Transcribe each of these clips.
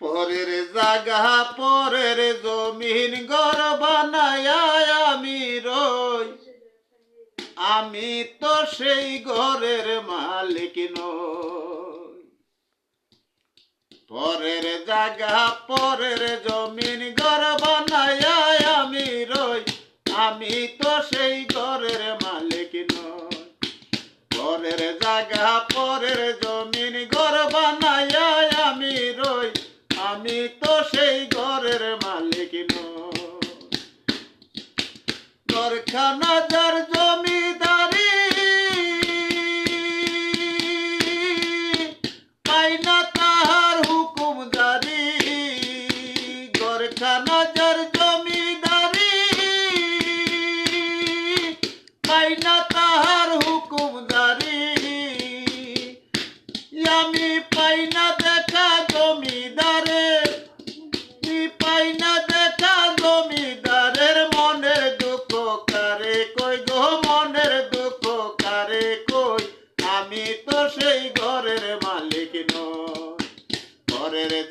পরের জাগা, পরের জমিন ঘর বানায় আমি রই। আমি তো সেই ঘরের মালিক নই। পরের জাগা, পরের জমিন ঘর বানায় আমি রই। আমি তো সেই ঘরের মালিক নই। পরের জাগা, পরের জমিন ঘর বানায় ঘরখানা যার জমিদারি। পাই না তাহার হুকুমদারি ঘরখানা যার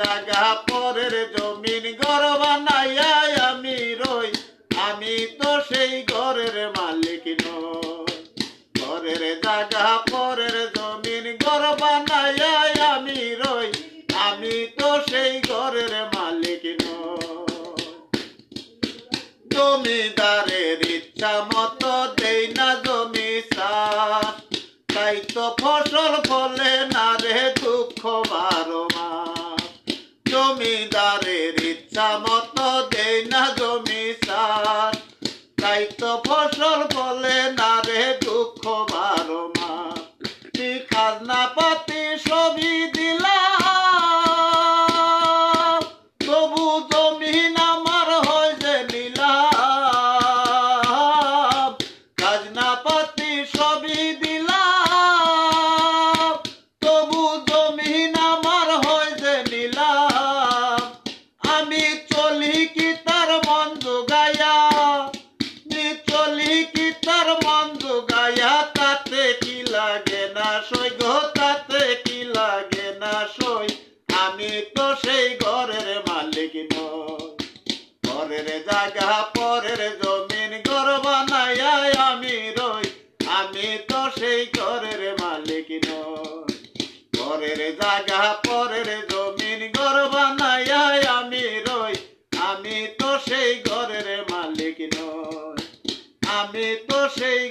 জায়গা পরের জমিন ঘর বানাইয়া আমি রই। আমি তো সেই ঘরের মালিক নই। পরের জায়গা পরের জমিন ঘর বানাইয়া আমি রই। আমি তো সেই ঘরের মালিক নই। জমিদারের ইচ্ছা মতো দেই না জমি চাষ। তাই তো ফসল ফলে না রে জমিদারের তাতে কি লাগে না সই? আমি তো সেই ঘরের মালিক নই। পরের জায়গা, পরের জমিন, ঘর বানায় আমি রই। আমি তো সেই ঘরের মালিক নই। পরের জায়গা, পরের জমিন, ঘর বানায় আমি রই। আমি তো সেই ঘরের মালিক নই। আমি তো সেই